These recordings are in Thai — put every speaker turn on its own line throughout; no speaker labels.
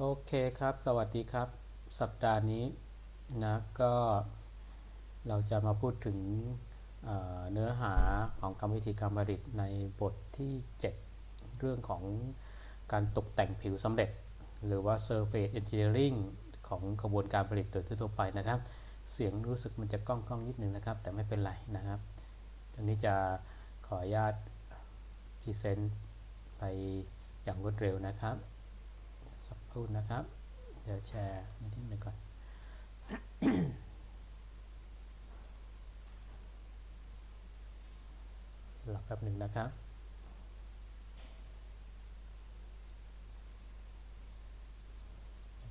โอเคครับ สวัสดีครับ สัปดาห์นี้นะก็เราจะมาพูดถึงเเนื้อหาของกรรมวิธีการผลิตในบทที่ 7 เรื่องของการตกแต่งผิวสำเร็จ หรือว่า surface engineering ของกระบวนการผลิตโดยทั่วไปนะครับ เสียงรู้สึกมันจะก้องก้องนิดนึงนะครับ แต่ไม่เป็นไรนะครับอันนี้จะขออนุญาตพรีเซนต์ไปอย่างรวดเร็วนะครับ ครู่นะครับ เดี๋ยวแชร์นิดนึงก่อนหลับแป๊บหนึ่งนะครับ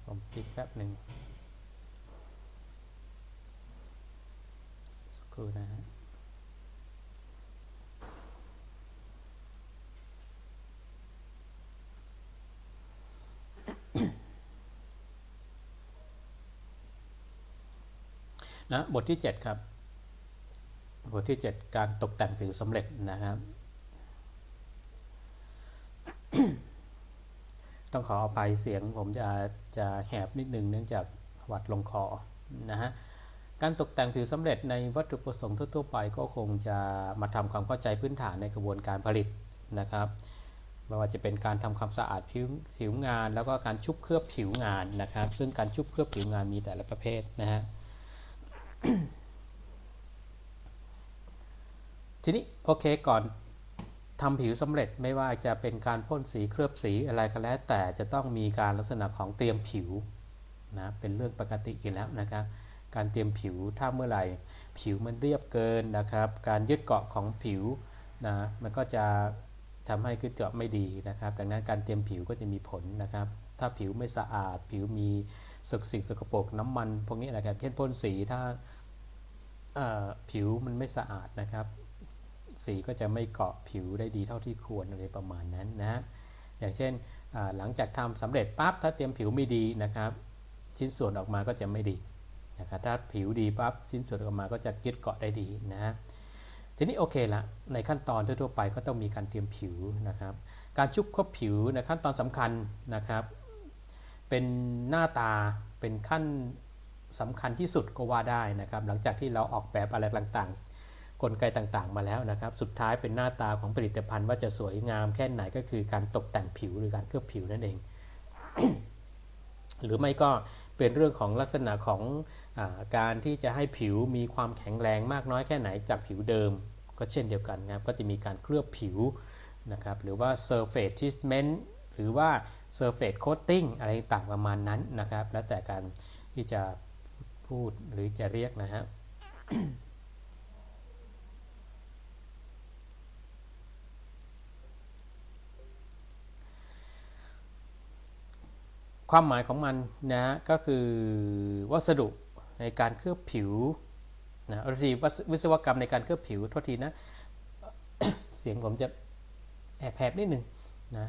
ผมปิดแป๊บหนึ่งสักครู่นะฮะ นะบทที่ 7 ครับ บทที่ 7 การตกแต่งผิวสำเร็จนะครับ ต้องขออภัยเสียงผมจะจะแหบนิดนึงเนื่องจากหวัดลงคอนะฮะการตกแต่งผิวสำเร็จในวัตถุประสงค์ทั่วๆไปก็คงจะมาทำความเข้าใจพื้นฐานในกระบวนการผลิตนะครับไม่ว่าจะเป็นการทำความสะอาดผิวผิวงาน แล้วก็การชุบเคลือบผิวงานนะครับ ซึ่งการชุบเคลือบผิวงานมีแต่ละประเภทนะฮะ ทีนี้โอเคก่อนทำผิวสำเร็จไม่ว่าจะเป็นการพ่นสีเคลือบสีอะไรก็แล้ว แต่จะต้องมีการลักษณะของเตรียมผิวนะเป็นเรื่องปกติอยู่แล้วนะครับ การเตรียมผิวถ้าเมื่อไหร่ ผิวมันเรียบเกินนะครับ การยึดเกาะของผิวนะมันก็จะทำให้ขึ้นเกาะไม่ดีนะครับ ดังนั้นการเตรียมผิวก็จะมีผลนะครับ ถ้าผิวไม่สะอาดผิวมี สึกสิ่งสกปรกน้ำมัน พวกนี้นะครับเช่นพ่นสีถ้าผิวมันไม่สะอาดนะครับ สีก็จะไม่เกาะผิวได้ดีเท่าที่ควรอะไรประมาณนั้นนะอย่างเช่นหลังจากทำสำเร็จปั๊บถ้าเตรียมผิวไม่ดีนะครับ ชิ้นส่วนออกมาก็จะไม่ดีนะครับถ้าผิวดีปั๊บชิ้นส่วนออกมาก็จะยึดเกาะได้ดีนะทีนี้โอเคละในขั้นตอนทั่วไปก็ต้องมีการเตรียมผิวนะครับ การชุบคบผิวในขั้นตอนสำคัญนะครับ เป็นหน้าตาเป็นขั้นสำคัญที่สุดก็ว่าได้นะครับ หลังจากที่เราออกแบบอะไรต่างๆ กลไกต่างๆ มาแล้วนะครับ สุดท้ายเป็นหน้าตาของผลิตภัณฑ์ว่าจะสวยงามแค่ไหนก็คือการตกแต่งผิวหรือการเคลือบผิวนั่นเอง หรือไม่ก็เป็นเรื่องของลักษณะของอการที่จะให้ผิวมีความแข็งแรงมากน้อยแค่ไหนจากผิวเดิม ก็เช่นเดียวกันครับก็จะมีการเคลือบผิวนะครับหรือว่า surface treatment หรือว่า surface coating อะไรต่างประมาณนั้นนะครับ แล้วแต่การที่จะพูดหรือจะเรียกนะฮะความหมายของมันนะฮะก็คือวัสดุในการเคลือบผิวนะวิธีวิศวกรรมในการเคลือบผิวโทษทีนะ เสียงผมจะแอบแผบนิดหนึ่งนะ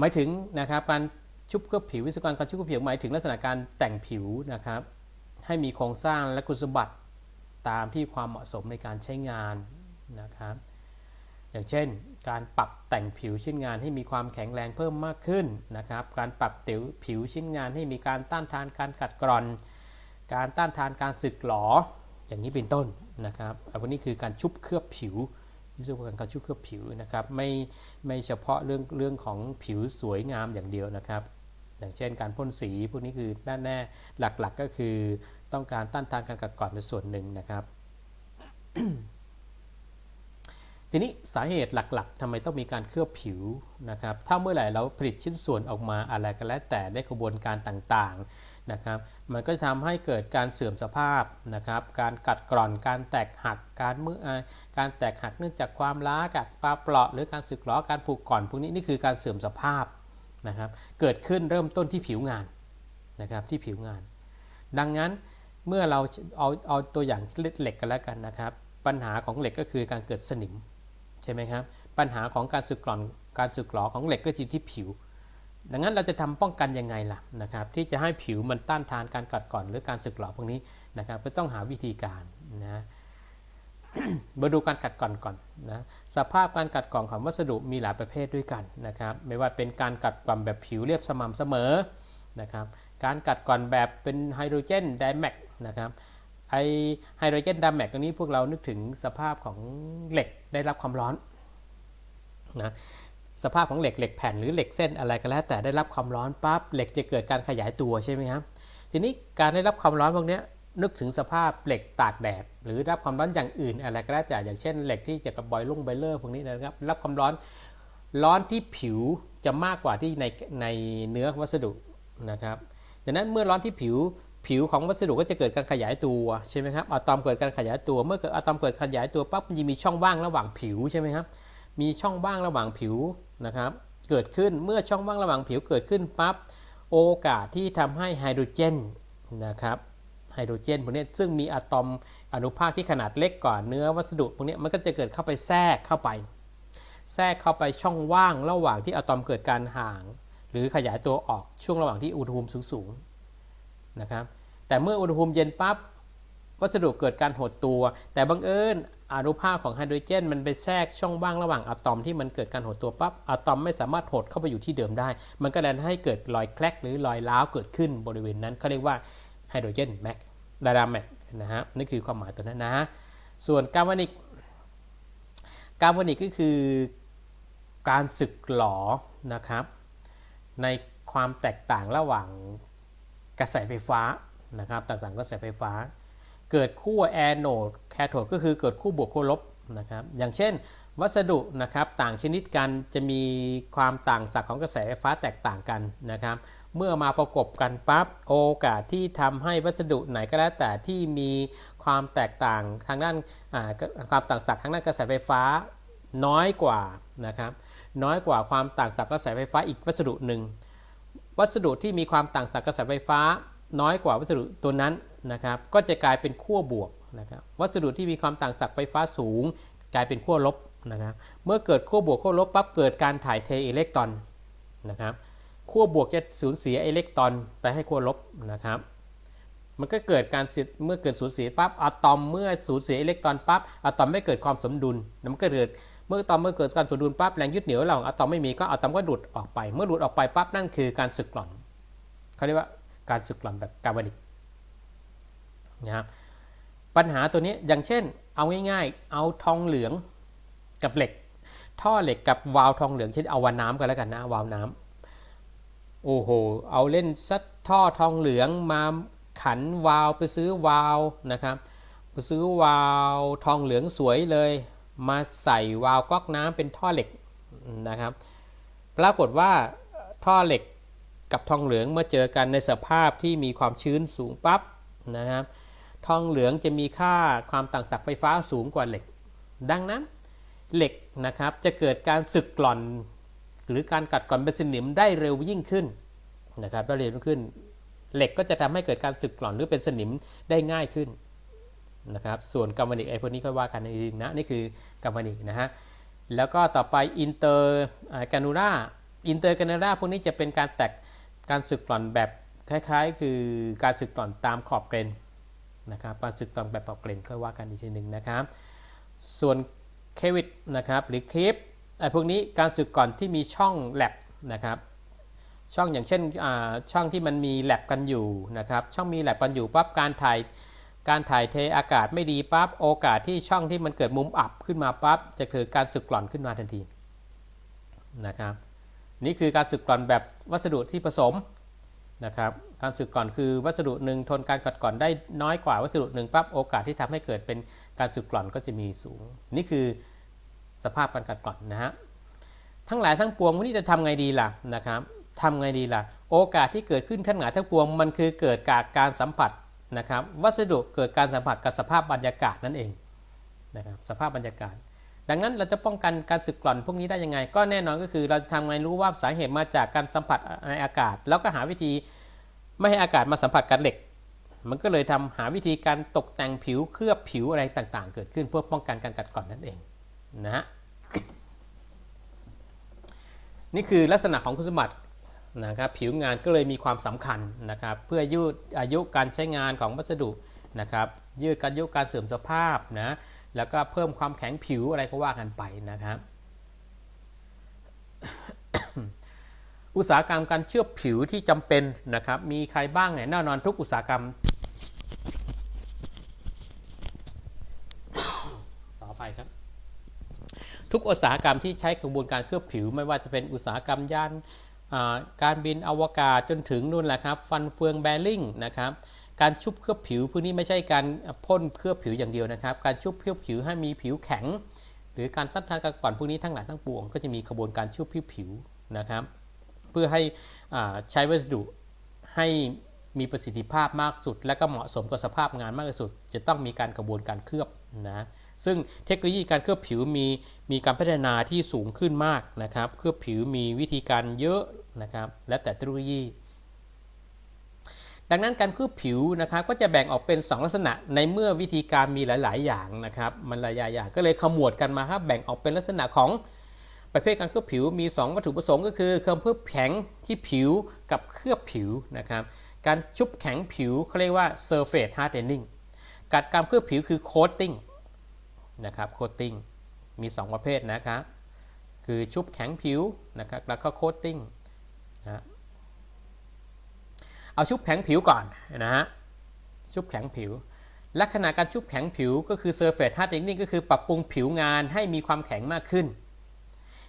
หมายถึงนะครับการชุบเคลือบผิววิศวกรรมการชุบเคลือบผิวหมายถึงลักษณะการแต่งผิวนะครับให้มีโครงสร้างและคุณสมบัติตามที่ความเหมาะสมในการใช้งานนะครับอย่างเช่น การปรับแต่งผิวชิ้นงานให้มีความแข็งแรงเพิ่มมากขึ้นนะครับ การปรับติวผิวชิ้นงานให้มีการต้านทานการกัดกร่อน การต้านทานการสึกหรออย่างนี้เป็นต้นนะครับอันนี้คือการชุบเคลือบผิว วิศวกรรมการชุบเคลือบผิวนะครับไม่ไม่เฉพาะเรื่องเรื่องของผิวสวยงามอย่างเดียวนะครับ อย่างเช่นการพ่นสีพวกนี้คือด้านแน่หลักๆกก็คือต้องการต้านทานการกัดกร่อนเป็นส่วนหนึ่งนะครับ ทีนี้สาเหตุหลักๆทำไมต้องมีการเคลือบผิวนะครับ ถ้าเมื่อไหร่เราผลิตชิ้นส่วนออกมาอะไรก็แล้วแต่ในกระบวนการต่างๆ นะครับ มันก็จะทำให้เกิดการเสื่อมสภาพนะครับ การกัดกร่อน การแตกหัก การมือการแตกหักเนื่องจากความล้ากับปลาเปราะหรือการสึกหรอการผูกก่อนพวกนี้นี่คือการเสื่อมสภาพนะครับ เกิดขึ้นเริ่มต้นที่ผิวงานนะครับที่ผิวงาน ดังนั้นเมื่อเราเอาเอาตัวอย่างเหล็กกันแล้วกันนะครับ ปัญหาของเหล็กก็คือการเกิดสนิมใช่ไหมครับ ปัญหาของการสึกกร่อนการสึกหรอของเหล็กก็ที่ที่ผิว ดังนั้นเราจะทำป้องกันยังไงล่ะนะครับที่จะให้ผิวมันต้านทานการกัดกร่อนหรือการสึกหรอพวกนี้นะครับก็ต้องหาวิธีการนะมาดูการกัดกร่อนก่อนนะสภาพการกัดกร่อนของวัสดุมีหลายประเภทด้วยกันนะครับไม่ว่าเป็นการกัดกร่อนแบบผิวเรียบสม่ำเสมอนะครับการกัดก่อนแบบเป็นไฮโดรเจนไดแมกนะครับไอไฮโดรเจนไดแมกตรงนี้พวกเรานึกถึงสภาพของเหล็กได้รับความร้อนนะ สภาพของเหล็กเหล็กแผ่นหรือเหล็กเส้นอะไรก็แล้ว แต่ได้รับความร้อนปั๊บเหล็กจะเกิดการขยายตัวใช่ไหมครับทีนี้การได้รับความร้อนพวกนี้นึกถึงสภาพเหล็กตากแดดหรือรับความร้อนอย่างอื่น อะไรก็แล้วแต่อย่างเช่นเหล็กที่เกี่ยวกับบอยลุ่งไบเลอร์พวกนี้นะครับ รับความร้อนร้อนที่ผิวจะมากกว่าที่ในในเนื้อวัสดุนะครับดังนั้นเมื่อร้อนที่ผิวผิวของวัสดุก็จะเกิดการขยายตัวใช่ไหมครับอะตอมเกิดการขยายตัวเมื่อเกิดอะตอมเกิดขยายตัวปั๊บมันจะมีช่องว่างระหว่างผิวใช่ไหมครับมีช่องว่างระหว่างผิว นะครับเกิดขึ้นเมื่อช่องว่างระหว่างผิวเกิดขึ้นปั๊บโอกาสที่ทำให้ไฮโดรเจนนะครับไฮโดรเจนพวกนี้ซึ่งมีอะตอมอนุภาคที่ขนาดเล็กกว่าเนื้อวัสดุพวกนี้มันก็จะเกิดเข้าไปแทรกเข้าไป แทรกเข้าไปช่องว่างระหว่างที่อะตอมเกิดการห่าง หรือขยายตัวออกช่วงระหว่างที่อุณหภูมิสูงๆนะครับแต่เมื่ออุณหภูมิเย็นปั๊บวัสดุเกิดการหดตัว แต่บังเอิญ อนุภาคของไฮโดรเจน มันไปแทรกช่องว่างระหว่างอะตอมที่มันเกิดการหดตัวปั๊บอะตอมไม่สามารถหดเข้าไปอยู่ที่เดิมได้ มันก็เลยให้เกิดรอยแคลกหรือรอยร้าวเกิดขึ้นบริเวณนั้นเขาเรียกว่าไฮโดรเจนแม็กดาราแมกนะฮะนี่คือความหมายตัวนั้นนะฮะส่วนกาบานิกกาบานิกก็คือการสึกหลอนะครับ ในความแตกต่างระหว่างกระแสไฟฟ้านะครับ ต่างๆกระแสไฟฟ้า เกิดคู่แอนโนดแคโทดก็คือเกิดคู่บวกคู่ลบนะครับอย่างเช่น วัสดุนะครับต่างชนิดกันจะมีความต่างศักย์ของกระแสไฟฟ้าแตกต่างกันนะครับ เมื่อมาประกบกันปั๊บโอกาสที่ทำให้วัสดุไหนก็แล้วแต่ที่มีความแตกต่างทางด้านความต่างศักย์ทางด้านกระแสไฟฟ้าน้อยกว่านะครับน้อยกว่าความต่างศักย์กระแสไฟฟ้าอีกวัสดุหนึ่งวัสดุที่มีความต่างศักย์กระแสไฟฟ้า น้อยกว่าวัสดุตัวนั้นนะครับ ก็จะกลายเป็นขั้วบวกนะครับวัสดุที่มีความต่างศักย์ไฟฟ้าสูง กลายเป็นขั้วลบนะครับ เมื่อเกิดขั้วบวกขั้วลบปั๊บเกิดการถ่ายเทอิเล็กตรอนนะครับขั้วบวกจะสูญเสียอิเล็กตรอนไปให้ขั้วลบนะครับ มันก็เกิดการเมื่อเกิดสูญเสียปั๊บอะตอมเมื่อสูญเสียอิเล็กตรอนปั๊บอะตอมไม่เกิดความสมดุลมันก็เกิดเมื่ออะตอมเมื่อเกิดการสมดุลปั๊บแรงยึดเหนี่ยวระหว่างอะตอมไม่มีก็อะตอมก็ดูดออกไป เมื่อดูดออกไปปั๊บนั่นคือการสึกกร่อนเขาเรียกว่า การสึกกร่อนแบบกาบานิกนะครับปัญหาตัวนี้อย่างเช่น เอาง่ายๆ เอาทองเหลืองกับเหล็ก ท่อเหล็กกับวาล์วทองเหลืองเช่นเอาวาน้ำกันแล้วกันนะวาล์วน้ำโอ้โหเอาเล่นซัดท่อทองเหลืองมาขันวาล์วไปซื้อวาล์วนะครับไปซื้อวาล์วทองเหลืองสวยเลย มาใส่วาล์วก๊อกน้ำเป็นท่อเหล็กนะครับ ปรากฏว่าท่อเหล็ก กับทองเหลืองเมื่อเจอกันในสภาพที่มีความชื้นสูงปั๊บนะครับ ทองเหลืองจะมีค่าความต่างศักย์ไฟฟ้าสูงกว่าเหล็ก ดังนั้นเหล็กนะครับจะเกิดการสึกกร่อน หรือการกัดกร่อนเป็นสนิมได้เร็วยิ่งขึ้นนะครับได้เร็วขึ้น เหล็กก็จะทำให้เกิดการสึกกร่อนหรือเป็นสนิมได้ง่ายขึ้นนะครับ ส่วนกัมวานิกไอพวกนี้ค่อยว่ากันเองนะนี่คือกัมวานิกนะฮะแล้วก็ต่อไปอินเตอร์กานูราอินเตอร์กานูราพวกนี้จะเป็นการแตก การสึกกร่อนแบบคล้ายๆ คือการสึกกร่อนตามขอบเกรนนะครับการสึกกร่อนแบบขอบเกรนค่อยว่ากันอีกทีหนึ่งนะครับส่วนเควิดนะครับหรือคลิปไอ้พวกนี้การสึกก่อนที่มีช่องแลบนะครับช่องอย่างเช่นช่องที่มันมีแลบกันอยู่นะครับช่องมีแลบกันอยู่ปั๊บการถ่ายการถ่ายเทอากาศไม่ดีปั๊บโอกาสที่ช่องที่มันเกิดมุมอับขึ้นมาปั๊บจะเกิดการสึกกร่อนขึ้นมาทันทีนะครับ นี่คือการสึกกร่อนแบบวัสดุที่ผสมนะครับการสึกกร่อนคือวัสดุหนึ่งทนการกัดกร่อนได้น้อยกว่าวัสดุหนึ่งปั๊บโอกาสที่ทำให้เกิดเป็นการสึกกร่อนก็จะมีสูง นี่คือสภาพการกัดกร่อนนะฮะทั้งหลายทั้งปวงวันนี้จะทำไงดีล่ะนะครับทำไงดีล่ะ โอกาสที่เกิดขึ้นทั้งหลายทั้งปวงมันคือเกิดจากการสัมผัสนะครับ วัสดุเกิดการสัมผัสกับสภาพบรรยากาศนั่นเองนะครับสภาพบรรยากาศ ดังนั้นเราจะป้องกันการสึกกร่อนพวกนี้ได้ยังไง ก็แน่นอนก็คือเราจะทำไงรู้ว่าสาเหตุมาจากการสัมผัสในอากาศ แล้วก็หาวิธีไม่ให้อากาศมาสัมผัสกับเหล็ก มันก็เลยทำหาวิธีการตกแต่งผิวเคลือบผิวอะไรต่างๆ เกิดขึ้นเพื่อป้องกันการกัดกร่อนนั่นเองนะฮะนี่คือลักษณะของคุณสมบัตินะครับผิวงานก็เลยมีความสำคัญนะครับเพื่อยืดอายุการใช้งานของวัสดุนะครับยืดการยุการเสื่อมสภาพนะ แล้วก็เพิ่มความแข็งผิวอะไรก็ว่ากันไปนะครับ อุตสาหกรรมการเชื่อมผิวที่จำเป็นนะครับ มีใครบ้างเนี่ยแน่นอนทุกอุตสาหกรรมต่อไปครับ ทุกอุตสาหกรรมที่ใช้กระบวนการเคลือบผิว ไม่ว่าจะเป็นอุตสาหกรรมยานการบินอวกาศจนถึงนู่นแหละครับ ฟันเฟืองแบริ่งนะครับ การชุบเคลือบผิวพวกนี้ไม่ใช่การพ่นเคลือบผิวอย่างเดียวนะครับ การชุบเคลือบผิวให้มีผิวแข็ง หรือการต้านทานการก่อนพวกนี้ทั้งหลายทั้งปวงก็จะมีกระบวนการชุบผิวผิวนะครับ เพื่อให้ใช้วัสดุให้มีประสิทธิภาพมากสุด และก็เหมาะสมกับสภาพงานมากที่สุด จะต้องมีการกระบวนการเคลือบนะซึ่งเทคโนโลยีการเคลือบผิวมีมีการพัฒนาที่สูงขึ้นมากนะครับ เคลือบผิวมีวิธีการเยอะนะครับ และแต่เทคโนโลยี ดังนั้นการเคลือบผิวนะครับก็จะแบ่งออกเป็น 2 ลักษณะในเมื่อวิธีการมีหลาย ๆ อย่างนะครับมันหลายอย่างก็เลยขมวดกันมาครับแบ่งออกเป็นลักษณะของประเภทการเคลือบผิวมี 2 วัตถุประสงค์ก็คือเคลือบแข็งที่ผิวกับเคลือบผิวนะครับการชุบแข็งผิวเขาเรียกว่า surface hardening การการเคลือบผิวคือ coating นะครับ coating มี 2 ประเภทนะครับคือชุบแข็งผิวนะครับแล้วก็ coating นะ เอาชุบแข็งผิวก่อนนะฮะชุบแข็งผิว ลักษณะการชุบแข็งผิวก็คือ surface hardening ก็คือปรับปรุงผิวงานให้มีความแข็งมากขึ้น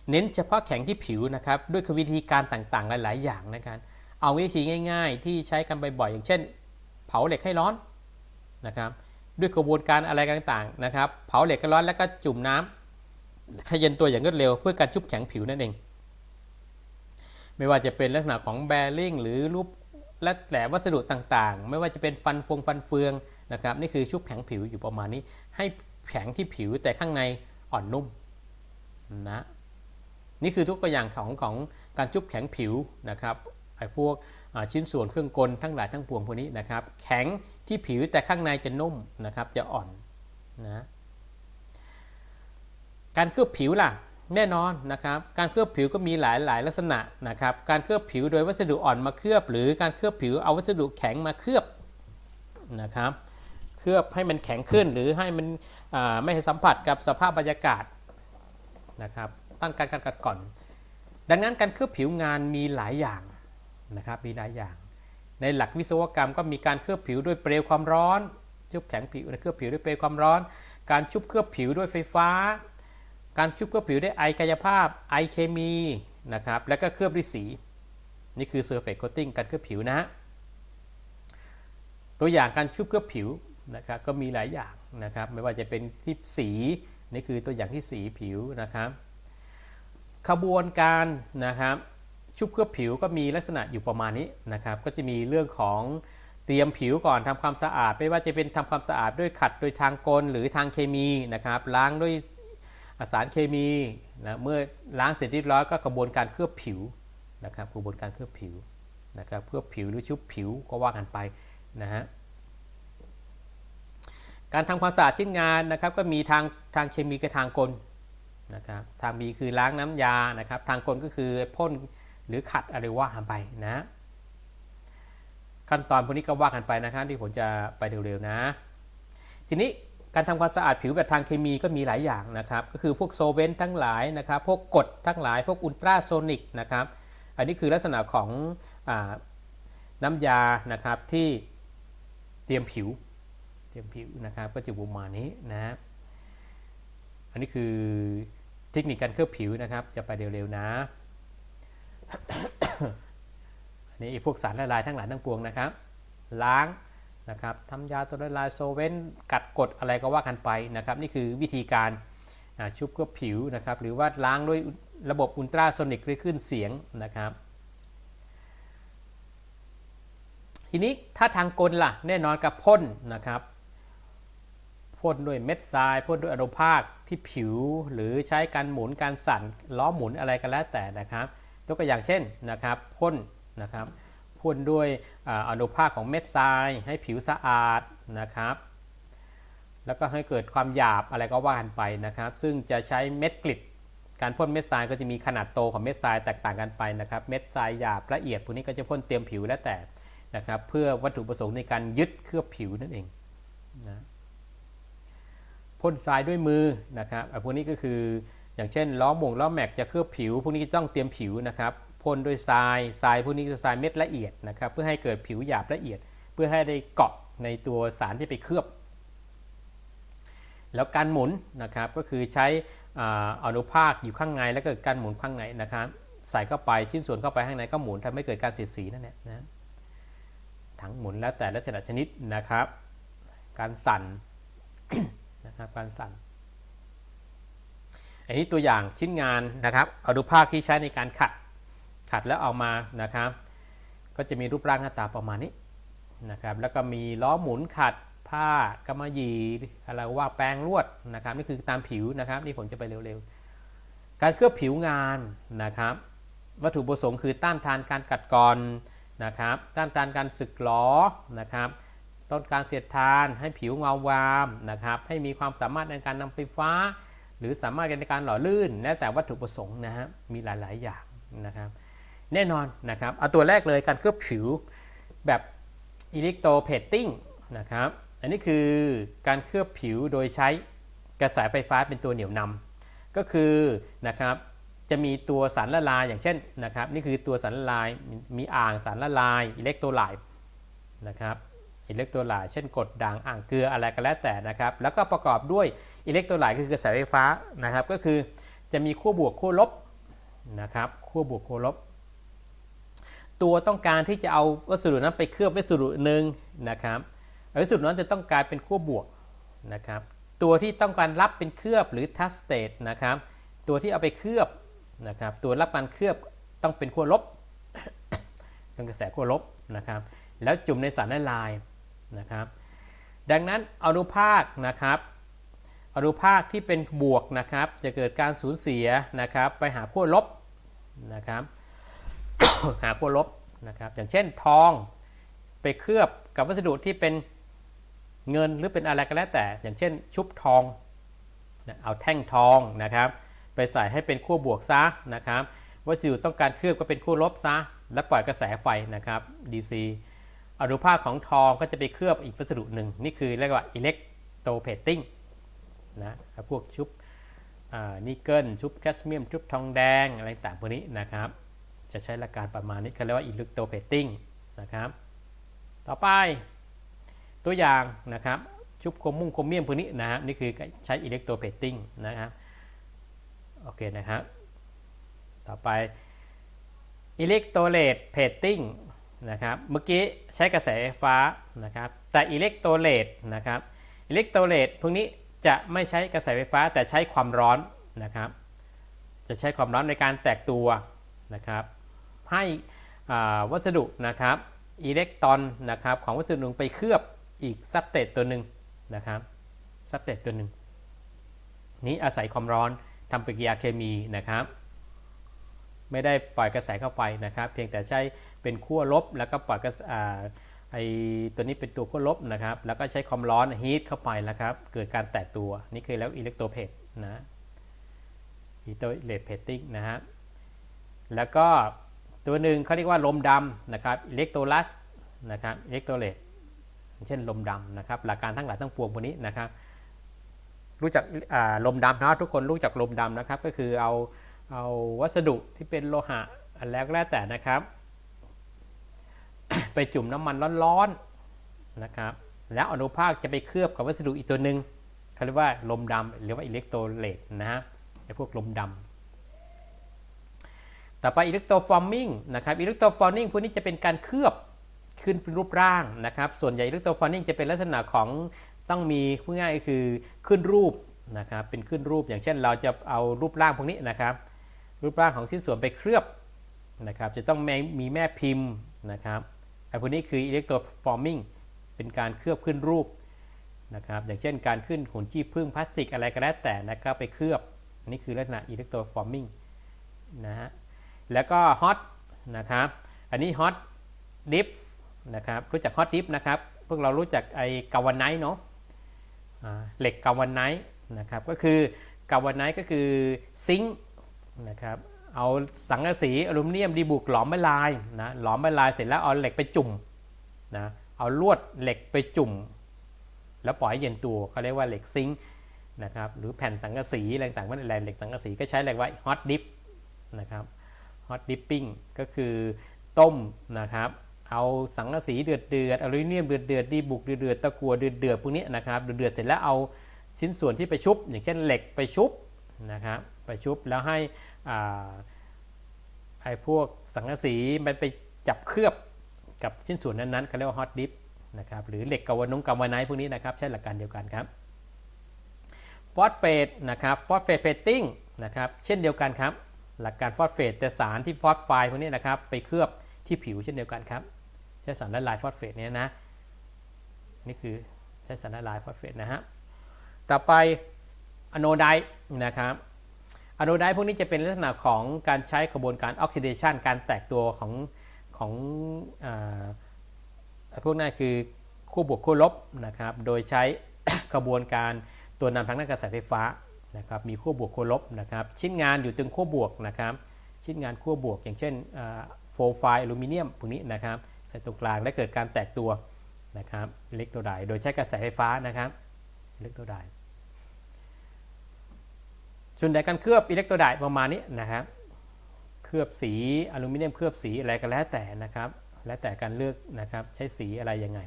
เน้นเฉพาะแข็งที่ผิวนะครับ ด้วยวิธีการต่างๆ หลาย ๆ อย่างนะครับเอาวิธีง่าย ๆ ที่ใช้กันบ่อยๆอย่างเช่น เผาเหล็กให้ร้อนนะครับ ด้วยกระบวนการอะไรต่างๆนะครับ เผาเหล็กให้ร้อนแล้วก็จุ่มน้ำให้เย็นตัวอย่างรวดเร็วเพื่อการชุบแข็งผิวนั่นเอง ไม่ว่าจะเป็นลักษณะของแบริ่งหรือรูป และแต่วัสดุต่างๆ ไม่ว่าจะเป็นฟันฟงฟันเฟืองนะครับนี่คือชุบแข็งผิวอยู่ประมาณนี้ ให้แข็งที่ผิวแต่ข้างในอ่อนนุ่มนะนี่คือทุกตัวอย่างของของการชุบแข็งผิวนะครับไอ้พวกชิ้นส่วนเครื่องกลทั้งหลายทั้งปวงพวกนี้นะครับ แข็งที่ผิวแต่ข้างในจะนุ่มนะครับจะอ่อนนะการเคลือบผิวล่ะ แน่นอนนะครับ การเคลือบผิวก็มีหลายหลายลักษณะนะครับ การเคลือบผิวโดยวัสดุอ่อนมาเคลือบ หรือการเคลือบผิวเอาวัสดุแข็งมาเคลือบนะครับ เคลือบให้มันแข็งขึ้นหรือให้มันไม่ให้สัมผัสกับสภาพบรรยากาศนะครับต้านการกัดก่อน ดังนั้นการเคลือบผิวงานมีหลายอย่างนะครับ มีหลายอย่าง ในหลักวิศวกรรมก็มีการเคลือบผิวด้วยเปลวความร้อน ชุบแข็งผิวเคลือบผิวด้วยเปลวความร้อน การชุบเคลือบผิวด้วยไฟฟ้า การชุบเคลือบผิวด้วยไอกายภาพไอเคมีนะครับ แล้วก็เคลือบด้วยสี นี่คือ surface coating การเคลือบผิวนะฮะ ตัวอย่างการชุบเคลือบผิวนะครับก็มีหลายอย่างนะครับ ไม่ว่าจะเป็นที่สีนี่คือตัวอย่างที่สีผิวนะครับ ขบวนการนะครับชุบเคลือบผิวก็มีลักษณะอยู่ประมาณนี้นะครับ ก็จะมีเรื่องของเตรียมผิวก่อนทำความสะอาด ไม่ว่าจะเป็นทำความสะอาดด้วยขัดโดยทางกลหรือทางเคมีนะครับ ล้างด้วย สารเคมีนะเมื่อล้างเสร็จเรียบร้อยก็กระบวนการเคลือบผิวนะครับกระบวนการเคลือบผิวนะครับเคลือบผิวหรือชุบผิวก็ว่ากันไปนะฮะการทำความสะอาดชิ้นงานนะครับก็มีทางทางเคมีกับทางกลนะครับทางบีคือล้างน้ำยานะครับทางกลก็คือพ่นหรือขัดอะไรว่ากันไปนะขั้นตอนพวกนี้ก็ว่ากันไปนะครับที่ผมจะไปเร็วๆนะ ทีนี้ การทำความสะอาดผิวแบบทางเคมีก็มีหลายอย่างนะครับ ก็คือพวกโซเวนทั้งหลายนะครับ พวกกรดทั้งหลาย พวกอุลตราโซนิกนะครับ อันนี้คือลักษณะของอน้ำยานะครับที่เตรียมผิว เตรียมผิวนะครับ ก็จะประมาณนี้นะอันนี้คือเทคนิคการเคลือบผิวนะครับ จะไปเร็วๆนะอันนี้พวกสารละลายทั้งหลายทั้งปวงนะครับ ล้าง นะครับทำยาตัวละลายโซเวนกัดกดอะไรก็ว่ากันไปนะครับนี่คือวิธีการชุบเคลือบผิวนะครับหรือว่าล้างด้วยระบบอุลตราโซนิกด้วยคลื่นเสียงนะครับทีนี้ถ้าทางกลล่ะแน่นอนกับพ่นนะครับพ่นด้วยเม็ดทรายพ่นด้วยอนุภาคที่ผิว หรือใช้การหมุนการสั่นล้อหมุนอะไรก็แล้วแต่นะครับยกตัวอย่างเช่นนะครับพ่นนะครับ พ่นด้วยอนุภาคของเม็ดทราย ให้ผิวสะอาดนะครับ แล้วก็ให้เกิดความหยาบอะไรก็ว่ากันไปนะครับ ซึ่งจะใช้เม็ดกลิดการพ่นเม็ดทรายก็จะมีขนาดโตของเม็ดทรายแตกต่างกันไปนะครับ เม็ดทรายหยาบละเอียดพวกนี้ก็จะพ่นเตรียมผิวแล้วแต่นะครับ เพื่อวัตถุประสงค์ในการยึดเคลือบผิวนั่นเองนะพ่นทรายด้วยมือนะครับพวกนี้ก็คืออย่างเช่นล้อหม่งล้อแม็กจะเคลือบผิว พวกนี้ต้องเตรียมผิวนะครับ พ่นด้วยทรายทรายพวกนี้คือทรายเม็ดละเอียดนะครับเพื่อให้เกิดผิวหยาบละเอียด เพื่อให้ได้เกาะในตัวสารที่ไปเคลือบ แล้วการหมุนนะครับก็คือใช้อาอนุภาคอยู่ข้างในแล้วก็การหมุนข้างในนะครับใส่เข้าไปชิ้นส่วนเข้าไปข้างในก็หมุนทำให้เกิดการเสียดสีนั่นแหละนะถังหมุนแล้วแต่ละชนิดชนิดนะครับ การสั่นนะครับการสั่นอันนี้ตัวอย่างชิ้นงานนะครับอนุภาคที่ใช้ในการขัด ขัดแล้วเอามานะครับ ก็จะมีรูปร่างหน้าตาประมาณนี้นะครับ แล้วก็มีล้อหมุนขัดผ้ากำมะหยี่อะไรว่าแปรงลวดนะครับ นี่คือตามผิวนะครับ นี่ผมจะไปเร็วๆ การเคลือบผิวงานนะครับ วัตถุประสงค์คือต้านทานการกัดกร่อนนะครับ ต้านทานการสึกหรอนะครับต้นการเสียดทานให้ผิวเงาวามนะครับ ให้มีความสามารถในการนำไฟฟ้า หรือสามารถในการหล่อลื่น และแต่วัตถุประสงค์นะฮะมีหลาย ๆ อย่างนะครับ แน่นอนนะครับเอาตัวแรกเลยการเคลือบผิวแบบอิเล็กโทรเพตติ้งนะครับอันนี้คือการเคลือบผิวโดยใช้กระแสไฟฟ้าเป็นตัวเหนี่ยวนำก็คือนะครับจะมีตัวสารละลายอย่างเช่นนะครับนี่คือตัวสารละลายมีอ่างสารละลายอิเล็กโทรไลต์นะครับอิเล็กโทรไลต์เช่นกรดด่างอ่างเกลืออะไรก็แล้วแต่นะครับแล้วก็ประกอบด้วยอิเล็กโทรไลต์คือกระแสไฟฟ้านะครับก็คือจะมีขั้วบวกขั้วลบนะครับขั้วบวกขั้วลบ ตัวต้องการที่จะเอาวัสดุนั้นไปเคลือบวัสดุหนึ่งนะครับวัสดุนั้นจะต้องกลายเป็นขั้วบวกนะครับตัวที่ต้องการรับเป็นเคลือบหรือ touch state นะครับตัวที่เอาไปเคลือบนะครับตัวรับการเคลือบต้องเป็นขั้วลบเป็นกระแสขั้วลบนะครับแล้วจุ่มในสารละลายนะครับดังนั้นอนุภาคนะครับอนุภาคที่เป็นบวกนะครับจะเกิดการสูญเสียนะครับไปหาขั้วลบนะครับ หาขั้วลบนะครับอย่างเช่นทองไปเคลือบกับวัสดุที่เป็นเงินหรือเป็นอะไรก็แล้วแต่ อย่างเช่น ชุบทองเอาแท่งทองนะครับ ไปใส่ให้เป็นขั้วบวกซะนะครับวัสดุต้องการเคลือบก็เป็นขั้วลบซะและปล่อยกระแสไฟนะครับ DC อนุภาคของทองก็จะไปเคลือบอีกวัสดุหนึ่ง นี่คือเรียกว่าอิเล็กโทรเพตติ้งนะพวกชุบนิกเกิลชุบแคสเมียมชุบทองแดงอะไรต่างพวกนี้นะครับ จะใช้หลักการประมาณนี้เขาเรียกว่าอิเล็กโทรเพตติ้งนะครับ ต่อไป ตัวอย่างนะครับชุบโคมมุ่งโคมเมียมพวกนี้นะฮะนี่คือใช้อิเล็กโทรเพตติ้งนะครับโอเคนะครับต่อไปอิเล็กโทรเลตเพตติ้งนะครับเมื่อกี้ใช้กระแสไฟฟ้านะครับแต่อิเล็กโทรเลตนะครับอิเล็กโทรเลตพวกนี้จะไม่ใช้กระแสไฟฟ้าแต่ใช้ความร้อนนะครับ จะใช้ความร้อนในการแตกตัวนะครับ ให้วัสดุนะครับอิเล็กตรอนนะครับของวัสดุหนึ่งไปเคลือบอีกซับสเตตตัวหนึ่งนะครับซับสเตตตัวหนึ่งนี้อาศัยความร้อนทำปฏิกิริยาเคมีนะครับไม่ได้ปล่อยกระแสเข้าไปนะครับ เพียงแต่ใช้เป็นขั้วลบ แล้วก็ปล่อยกระไอตัวนี้เป็นตัวขั้วลบนะครับ แล้วก็ใช้ความร้อนฮีทเข้าไปแล้วครับ เกิดการแตกตัว นี่คือแล้วอิเล็กโทรเพตนะอิเล็กโทรเลตเพตติ้งนะฮะแล้วก็ ตัวหนึ่งเขาเรียกว่าลมดำนะครับอิเล็กโทรลัสนะครับอิเล็กโทรเลตเช่นลมดำนะครับหลักการทั้งหลายทั้งปวงพวกนี้นะครับ รู้จักลมดำนะทุกคนรู้จักลมดำนะครับ ก็คือเอาเอาวัสดุที่เป็นโลหะอันแล้วก็แล้วแต่นะครับ ไปจุ่มน้ำมันร้อนๆนะครับ แล้วอนุภาคจะไปเคลือบกับวัสดุอีกตัวหนึ่งเขาเรียกว่าลมดำหรือว่าอิเล็กโทรเลตนะฮะไอ้พวกลมดำ ต่อไปอิเล็กโทรฟอร์มิงนะครับอิเล็กโทรฟอร์มิงพวกนี้จะเป็นการเคลือบขึ้นเป็นรูปร่างนะครับ ส่วนใหญ่อิเล็กโทรฟอร์มิงจะเป็นลักษณะของต้องมีพูดง่ายคือขึ้นรูปนะครับเป็นขึ้นรูปอย่างเช่นเราจะเอารูปร่างพวกนี้นะครับ รูปร่างของชิ้นส่วนไปเคลือบนะครับ จะต้องมีแม่พิมพ์นะครับไอ้พวกนี้คืออิเล็กโทรฟอร์มิงเป็นการเคลือบขึ้นรูปนะครับอย่างเช่นการขึ้นหุ่นจี้พึ่งพลาสติกอะไรก็แล้วแต่นะครับไปเคลือบนี่คือลักษณะอิเล็กโทรฟอร์มิงนะฮะ แล้วก็ฮอตนะครับ อันนี้ฮอตดิฟนะครับ รู้จักฮอตดิฟนะครับ พวกเรารู้จักไอ้กาวนไนท์เนาะเหล็กกาวนไนท์นะครับ ก็คือกาวนไนท์ก็คือซิงค์นะครับ เอาสังกะสีอลูมิเนียมดีบุกหลอมละลายนะ หลอมละลายเสร็จแล้วเอาเหล็กไปจุ่มนะ เอาลวดเหล็กไปจุ่ม แล้วปล่อยให้เย็นตัวเขาเรียกว่าเหล็กซิงค์นะครับ หรือแผ่นสังกะสีอะไรต่างๆว่าอะไรเหล็กสังกะสีก็ใช้เรียกว่าฮอตดิฟนะครับ hot dipping ก็คือต้มนะครับ เอาสังกะสีเดือดเดือดอลูมิเนียมเดือดเดือดดีบุกเดือดเดือดตะกั่วเดือดเดือดพวกนี้นะครับเดือดเดือดเสร็จแล้วเอาชิ้นส่วนที่ไปชุบ อย่างเช่นเหล็กไปชุบนะครับไปชุบแล้วให้อ่ไอ้พวกสังกะสีมันไปจับเคลือบกับชิ้นส่วนนั้นๆเขาเรียกว่า hot dip นะครับหรือเหล็กกาวนงกาวไนท์พวกนี้นะครับใช้หลักการเดียวกันครับฟอสเฟตนะครับฟอสเฟตเพตติ้งนะครับเช่นเดียวกันครับ หลักการฟอสเฟตแต่สารที่ฟอสไฟพวกนี้นะครับไปเคลือบที่ผิวเช่นเดียวกันครับใช้สารละลายฟอสเฟตเนี่ยนะนี่คือใช้สารละลายฟอสเฟตนะฮะต่อไปอะโนไดนะครับอะโนไดพวกนี้จะเป็นลักษณะของการใช้กระบวนการออกซิเดชันการแตกตัวของของอพวกนั้นคือคู่บวกคู่ลบนะครับโดยใช้กระบวนการตัวนำทางด้านกระแสไฟฟ้า นะครับมีขั้วบวกขั้วลบนะครับชิ้นงานอยู่ตรงขั้วบวกนะครับชิ้นงานขั้วบวก อย่างเช่นโฟลไฟอลูมิเนียมพวกนี้นะครับใส่ตรงกลางและเกิดการแตกตัวนะครับอิเล็กโทรไดโดยใช้กระแสไฟฟ้านะครับอิเล็กโทรไดส่วนใหญ่การเคลือบอิเล็กโทรไดประมาณนี้นะครับเคลือบสีอลูมิเนียมเคลือบสีอะไรก็แล้วแต่นะครับแล้วแต่การเลือกนะครับใช้สีอะไรยังไง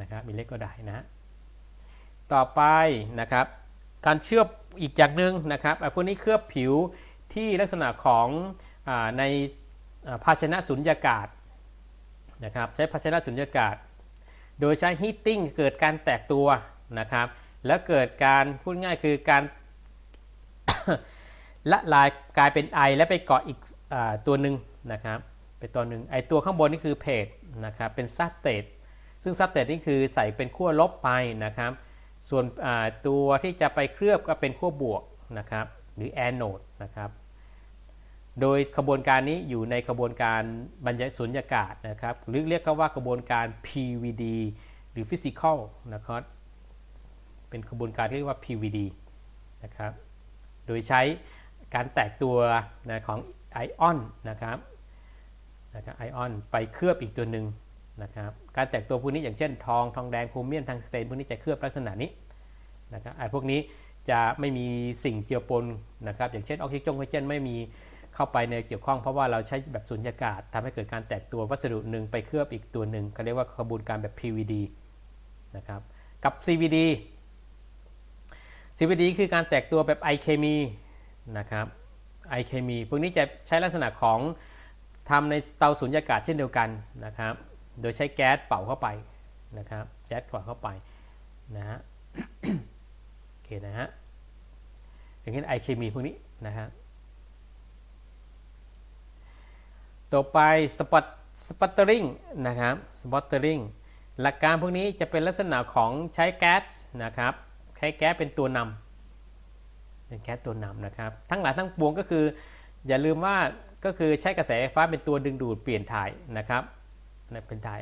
นะครับอิเล็กโทรไดนะฮะต่อไปนะครับการเชื่อม อีกอย่างหนึ่งนะครับพวกนี้เคลือบผิวที่ลักษณะของอในภาชนะสุญญากาศนะครับใช้ภาชนะสุญญากาศ โดยใช้ฮีตติ้งเกิดการแตกตัวนะครับแล้วเกิดการพูดง่ายคือการละลายกลายเป็นไอและไปเกาะอีกอตัวหนึ่งนะครับเป็นตัวหนึ่งไอตัวข้างบนนี่คือเพจนะครับเป็นซับเตตซึ่งซับเตตนี่คือใส่เป็นขั้วลบไปนะครับ ส่วนตัวที่จะไปเคลือบก็เป็นขั้วบวกนะครับหรือแอนโดนะครับ โดยขบวนการนี้อยู่ในขบวนการบรรยายสุญญากาศนะครับ หรือเรียกว่ากระบวนการ PVD หรือ Physical นะครับ เป็นขบวนการที่เรียกว่า PVD นะครับ โดยใช้การแตกตัวนะของไอออนนะครับนะครับไอออนไปเคลือบอีกตัวหนึ่ง นะครับการแตกตัวพวกนี้อย่างเช่นทองทองแดงโครเมียมทางสเตนพวกนี้จะเคลือบลักษณะนี้นะครับไอ้พวกนี้จะไม่มีสิ่งเจือปนนะครับอย่างเช่นออกซิเจนออกเจนไม่มีเข้าไปในเกี่ยวข้องเพราะว่าเราใช้แบบสุญญากาศทำให้เกิดการแตกตัววัสดุหนึ่งไปเคลือบอีกตัวหนึ่งเขาเรียกว่าขบวนการแบบ PVD นะครับกับ CVD CVD คือการแตกตัวแบบไอเคมีนะครับไอเคมีพวกนี้จะใช้ลักษณะของทำในเตาสุญญากาศเช่นเดียวกันนะครับ โดยใช้แก๊สเป่าเข้าไปนะครับแก๊สกวาดเข้าไปนะฮะโอเคนะฮะอย่างเช่นไอเคมีพวกนี้นะฮะต่อไปสปอตสปอตเตอริงนะครับสปอตเตอริงหลักการพวกนี้จะเป็นลักษณะของใช้แก๊สนะครับใช้แก๊สเป็นตัวนำเป็นแก๊สตัวนำนะครับ ทั้งหลายทั้งปวงก็คือ อย่าลืมว่าก็คือใช้กระแสไฟฟ้าเป็นตัวดึงดูดเปลี่ยนถ่ายนะครับ เป็นถ่าย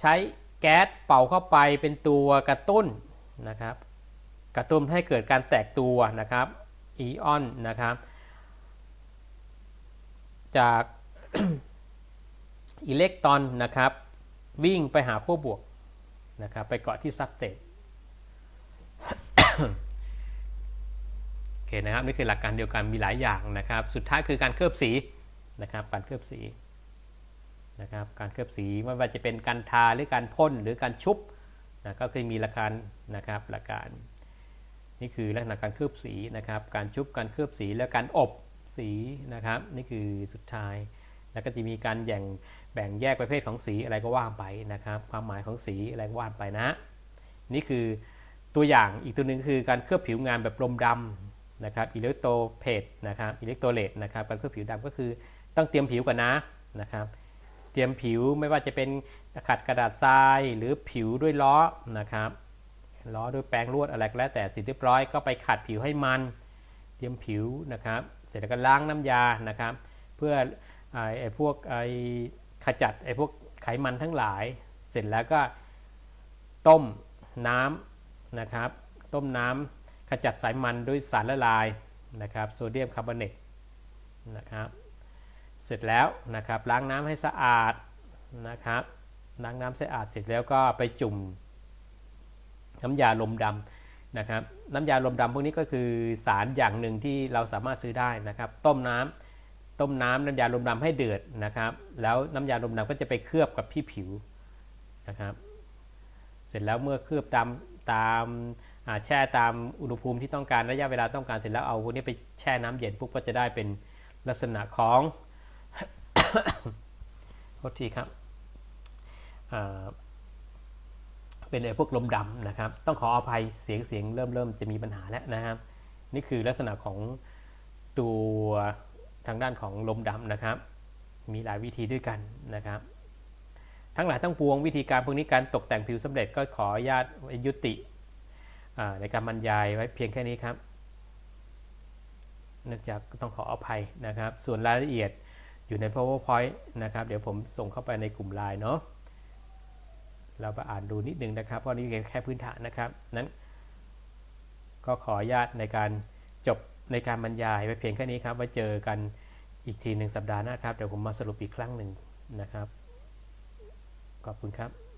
ใช้แก๊สเป่าเข้าไปเป็นตัวกระตุ้นนะครับ กระตุ้นให้เกิดการแตกตัวนะครับอีออนนะครับ จากอิเล็กตรอนนะครับ วิ่งไปหาขั้วบวกนะครับ ไปเกาะที่ซับเตตโอเคนะครับนี่คือหลักการเดียวกันมีหลายอย่างนะครับ สุดท้ายคือการเคลือบสีนะครับการเคลือบสี นะครับการเคลือบสีไม่ว่าจะเป็นการทาหรือการพ่นหรือการชุบนะก็คือมีหลักการนะครับหลักการ นี่คือลักษณะการเคลือบสีนะครับการชุบการเคลือบสีและการอบสีนะครับนี่คือสุดท้าย แล้วก็จะมีการแบ่งแบ่งแยกประเภทของสีอะไรก็ว่าไปนะครับความหมายของสีอะไรก็ว่าไปนะ นี่คือตัวอย่างอีกตัวหนึ่งคือการเคลือบผิวงานแบบลมดำนะครับอิเล็กโตรเพดนะครับอิเล็กโตรเลตนะครับการเคลือบผิวดำก็คือต้องเตรียมผิวก่อนนะนะครับ เตรียมผิวไม่ว่าจะเป็นขัดกระดาษทรายหรือผิวด้วยล้อนะครับล้อด้วยแปรงลวดอะไรก็แล้วแต่เสร็จเรียบร้อยก็ไปขัดผิวให้มัน เตรียมผิวนะครับ เสร็จแล้วก็ล้างน้ำยานะครับ เพื่อไอ้พวกไอ้ขจัดไอ้พวกไขมันทั้งหลาย เสร็จแล้วก็ต้มน้ำนะครับ ต้มน้ำขจัดสายมันด้วยสารละลายนะครับ โซเดียมคาร์บอเนตนะครับ เสร็จแล้วนะครับล้างน้ำให้สะอาดนะครับล้างน้ำสะอาดเสร็จแล้วก็ไปจุ่มน้ำยาลมดำนะครับน้ำยาลมดำพวกนี้ก็คือสารอย่างหนึ่งที่เราสามารถซื้อได้นะครับ ต้มน้ำต้มน้ำน้ำยาลมดำให้เดือดนะครับ แล้วน้ำยาลมดำก็จะไปเคลือบกับที่ผิวนะครับ เสร็จแล้วเมื่อเคลือบตามตามแช่ตามอุณหภูมิที่ต้องการระยะเวลาต้องการเสร็จแล้วเอาพวกนี้ไปแช่น้ำเย็นปุ๊บก็จะได้เป็นลักษณะของ โทษทีครับเป็นไอ้พวกลมดำนะครับ ต้องขออภัยเสียงเสียงเริ่มเริ่มจะมีปัญหาแล้วนะครับ นี่คือลักษณะของตัวทางด้านของลมดำนะครับ มีหลายวิธีด้วยกันนะครับ ทั้งหลายทั้งปวงวิธีการพวกนี้การตกแต่งผิวสำเร็จก็ขออนุญาตยุติในการบรรยายไว้เพียงแค่นี้ครับเนื่องจากต้องขออภัยนะครับ ส่วนรายละเอียด อยู่ใน powerpoint นะครับ เดี๋ยวผมส่งเข้าไปในกลุ่มไลน์เนาะเราไปอ่านดูนิดนึงนะครับ เพราะนี่แค่พื้นฐานนะครับ นั้น ก็ขออนุญาตในการจบในการบรรยายไว้เพียงแค่นี้ครับ ไว้เจอกันอีกทีหนึ่งสัปดาห์หน้าครับ เดี๋ยวผมมาสรุปอีกครั้งหนึ่งนะครับ ขอบคุณครับ